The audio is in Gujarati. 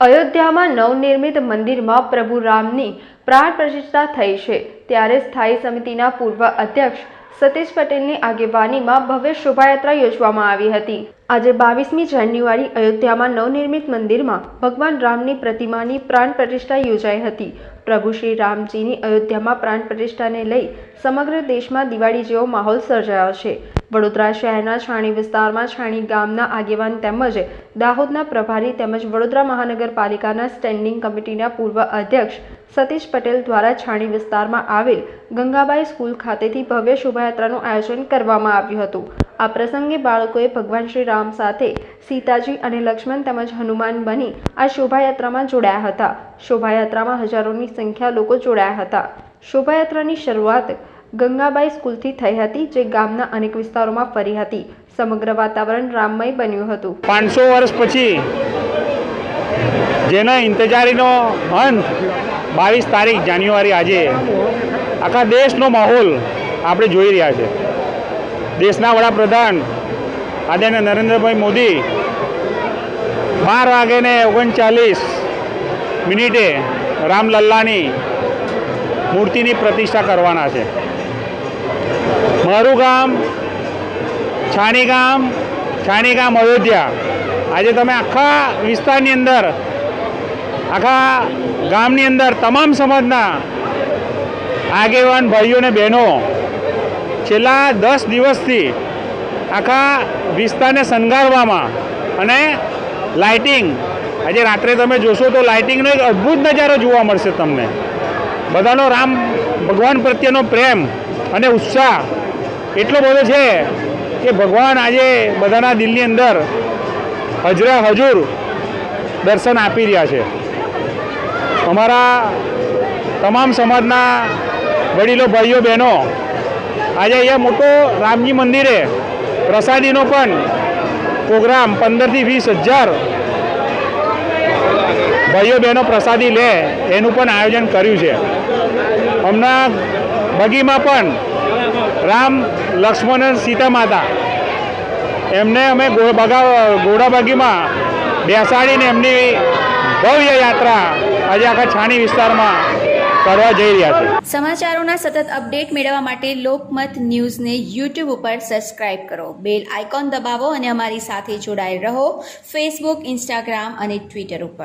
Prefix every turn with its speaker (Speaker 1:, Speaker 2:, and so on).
Speaker 1: અયોધ્યામાં નવનિર્મિત મંદિરમાં પ્રભુ રામની પ્રાણ પ્રતિષ્ઠા થઈ છે. ત્યારે સ્થાયી સમિતિના પૂર્વ અધ્યક્ષ સતીશ પટેલની આગેવાનીમાં ભવ્ય શોભાયાત્રા યોજવામાં આવી હતી. આજે બાવીસમી જાન્યુઆરી અયોધ્યામાં નવનિર્મિત મંદિરમાં ભગવાન રામની પ્રતિમાની પ્રાણ પ્રતિષ્ઠા યોજાઈ હતી. પ્રભુ શ્રી રામજીની અયોધ્યામાં પ્રાણ પ્રતિષ્ઠાને લઈ સમગ્ર દેશમાં દિવાળી જેવો માહોલ સર્જાયો છે. વડોદરા શહેરના છાણી વિસ્તારમાં છાણી ગામના આગેવાન તેમજ દાહોદના પ્રભારી તેમજ વડોદરા મહાનગરપાલિકાના સ્ટેન્ડિંગ કમિટીના પૂર્વ અધ્યક્ષ સતીશ પટેલ દ્વારા છાણી વિસ્તારમાં આવેલ ગંગાબાઈ સ્કૂલ ખાતેથી ભવ્ય શોભાયાત્રાનું આયોજન કરવામાં આવ્યું હતું. આ પ્રસંગે બાળકોએ ભગવાન શ્રી રામ સાથે સીતાજી અને લક્ષ્મણ તેમજ હનુમાન બની આ શોભાયાત્રામાં જોડાયા હતા. શોભાયાત્રામાં હજારોની સંખ્યા લોકો જોડાયા હતા. શોભાયાત્રાની શરૂઆત ગંગાબાઈ સ્કૂલથી થઈ હતી, જે ગામના અનેક વિસ્તારોમાં ફરી હતી. સમગ્ર વાતાવરણ રામમય બન્યું હતું.
Speaker 2: પાંચસો વર્ષ પછી જેના ઇંતજારીનો અંત બાવીસ તારીખ જાન્યુઆરી આજે આખા દેશનો માહોલ આપણે જોઈ રહ્યા છે. દેશના વડાપ્રધાન આદરણીય નરેન્દ્રભાઈ મોદી બાર વાગેને ઓગણચાલીસ મિનિટે રામલલ્લાની મૂર્તિની પ્રતિષ્ઠા કરવાના છે. મારું ગામ, છાણી ગામ છાણી ગામ અયોધ્યા. આજે તમે આખા વિસ્તારની અંદર, આખા ગામની અંદર તમામ સમાજના આગેવાન ભાઈઓ અને બહેનો છેલ્લા દસ દિવસથી આખા વિસ્તારને શણગારવામાં અને લાઇટિંગ, આજે રાત્રે તમે જોશો તો લાઇટિંગનો એક અદ્ભુત નજારો જોવા મળશે તમને. બધાનો રામ ભગવાન પ્રત્યેનો પ્રેમ અને ઉત્સાહ એટલો બધો છે કે ભગવાન આજે બધાના દિલની અંદર હજરા હજુર દર્શન આપી રહ્યા છે. અમારા તમામ સમાજના વડીલો, ભાઈઓ, બહેનો, આજે અહીંયા મોટો રામજી મંદિરે પ્રસાદીનો પણ પ્રોગ્રામ પંદરથી વીસ હજાર ભાઈઓ, બહેનો પ્રસાદી લે, એનું પણ આયોજન કર્યું છે. હમણાં બગીમાં પણ રામ, લક્ષ્મણ અને સીતા માતા એમને અમે બગા ઘોડા બગીમાં બેસાડીને એમની ભવ્ય યાત્રા આજે આખા છાણી વિસ્તારમાં કરવા જઈ રહ્યા છે
Speaker 3: સમાચારોના સતત અપડેટ મેળવવા માટે લોકમત ન્યૂઝને યુટ્યુબ ઉપર સબસ્ક્રાઇબ કરો. બેલ આઇકોન દબાવો અને અમારી સાથે જોડાયેલ રહો ફેસબુક, ઇન્સ્ટાગ્રામ અને ટ્વિટર ઉપર.